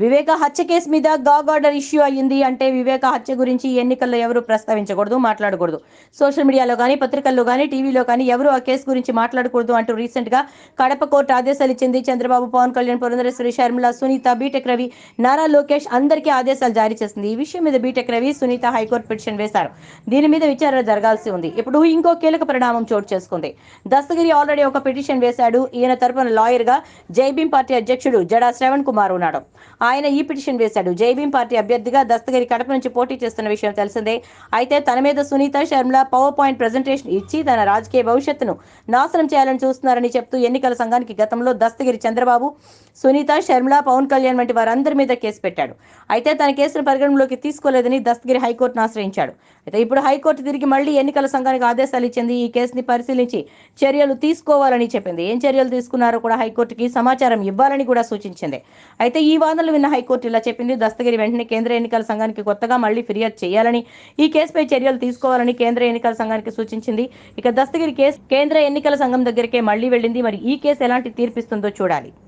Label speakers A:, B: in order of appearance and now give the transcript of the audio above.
A: వివేక హత్య కేసు మీద Gogh order issue అయ్యింది అంటే వివేక హత్య గురించి ఎన్నికల్లో ఎవరు ప్రస్తావించకూడదు మాట్లాడకూడదు. సోషల్ మీడియాలో కానీ పత్రికల్లో కానీ టీవీలో కానీ ఎవరు ఆ కేసు గురించి మాట్లాడకూడదు అంటూ రీసెంట్గా కడప కోర్టు ఆదేశాలు ఇచ్చింది. చంద్రబాబు పవన్ కళ్యాణ్ పురంధరేశ్వరి శర్మిల సునీత బీటెక్ రవి నారా లోకేష్ అందరికీ ఆదేశాలు జారీ చేసింది. ఈ విషయం మీద BTech Ravi Sunitha high court petition వేశారు. దీని మీద విచారణ జరగాల్సి ఉంది. ఇప్పుడు ఇంకో కీలక పరిణామం చోటు చేసుకుంది. దస్తగిరి ఆల్రెడీ ఒక పిటిషన్ వేశాడు. ఈయన తరపున లాయర్గా జైభీం పార్టీ అధ్యక్షుడు జడా శ్రవణ్ కుమార్ ఉన్నాడు. ఆయన ఈ పిటిషన్ వేశాడు. జైభీం పార్టీ అభ్యర్థిగా దస్తగిరి కడప నుంచి పోటీ చేస్తున్న విషయం తెలిసిందే. అయితే తన మీద Sunitha Sharmila power point presentation ఇచ్చి తన రాజకీయ భవిష్యత్తును నాశనం చేయాలని చూస్తున్నారని చెప్తూ ఎన్నికల సంఘానికి గతంలో దస్తగిరి చంద్రబాబు సునీత శర్మల పవన్ కళ్యాణ్ వంటి వారందరి మీద కేసు పెట్టాడు. అయితే తన కేసును పరిగణలోకి తీసుకోలేదని దస్తగిరి హైకోర్టును ఆశ్రయించాడు. అయితే ఇప్పుడు హైకోర్టు తిరిగి మళ్ళీ ఎన్నికల సంఘానికి ఆదేశాలు ఇచ్చింది ఈ కేసుని పరిశీలించి చర్యలు తీసుకోవాలని చెప్పింది. ఏం చర్యలు తీసుకున్నారో కూడా హైకోర్టుకి సమాచారం ఇవ్వాలని కూడా సూచించింది. అయితే ఈ వాదనలు విన్న హైకోర్టు ఇలా చెప్పింది. దస్తగిరి వెంటనే కేంద్ర ఎన్నికల సంఘానికి కొత్తగా మళ్ళీ ఫిర్యాదు చేయాలని ఈ కేసుపై చర్యలు తీసుకోవాలని కేంద్ర ఎన్నికల సంఘానికి సూచించింది. ఇక దస్తగిరి కేసు కేంద్ర ఎన్నికల సంఘం దగ్గరికే మళ్ళీ వెళ్ళింది. మరి ఈ కేసు ఎలాంటి తీర్పిస్తుందో చూడాలి.